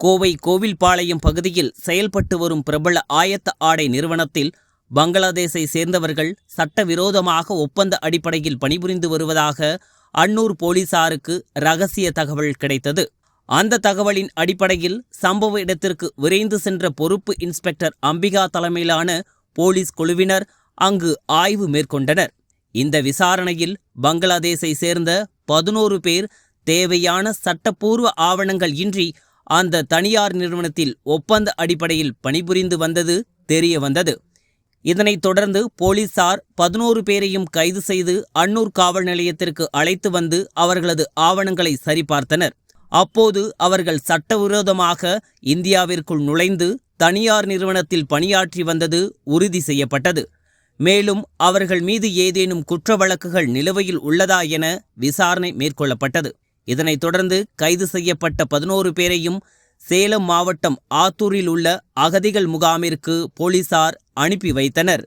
கோவை கோவில்பாளையம் பகுதியில் செயல்பட்டு வரும் பிரபல ஆயத்த ஆடை நிறுவனத்தில் பங்களாதேஷை சேர்ந்தவர்கள் சட்டவிரோதமாக ஒப்பந்த அடிப்படையில் பணிபுரிந்து வருவதாக அன்னூர் போலீசாருக்கு ரகசிய தகவல் கிடைத்தது. அந்த தகவலின் அடிப்படையில் சம்பவ இடத்திற்கு விரைந்து சென்ற பொறுப்பு இன்ஸ்பெக்டர் அம்பிகா தலைமையிலான போலீஸ் குழுவினர் அங்கு ஆய்வு மேற்கொண்டனர். இந்த விசாரணையில் பங்களாதேஷை சேர்ந்த பதினோரு பேர் தேவையான சட்டப்பூர்வ ஆவணங்கள் இன்றி அந்த தனியார் நிறுவனத்தில் ஒப்பந்த அடிப்படையில் பணிபுரிந்து வந்தது தெரிய வந்தது. இதனைத் தொடர்ந்து போலீசார் பதினோரு பேரையும் கைது செய்து அன்னூர் காவல் நிலையத்திற்கு அழைத்து வந்து அவர்களது ஆவணங்களை சரிபார்த்தனர். அப்போது அவர்கள் சட்டவிரோதமாக இந்தியாவிற்குள் நுழைந்து தனியார் நிறுவனத்தில் பணியாற்றி வந்தது உறுதி செய்யப்பட்டது. மேலும் அவர்கள் மீது ஏதேனும் குற்ற வழக்குகள் நிலுவையில் உள்ளதா என விசாரணை மேற்கொள்ளப்பட்டது. இதனைத் தொடர்ந்து கைது செய்யப்பட்ட பதினோரு பேரையும் சேலம் மாவட்டம் ஆத்தூரில் உள்ள அகதிகள் முகாமிற்கு போலீசார் அனுப்பி வைத்தனர்.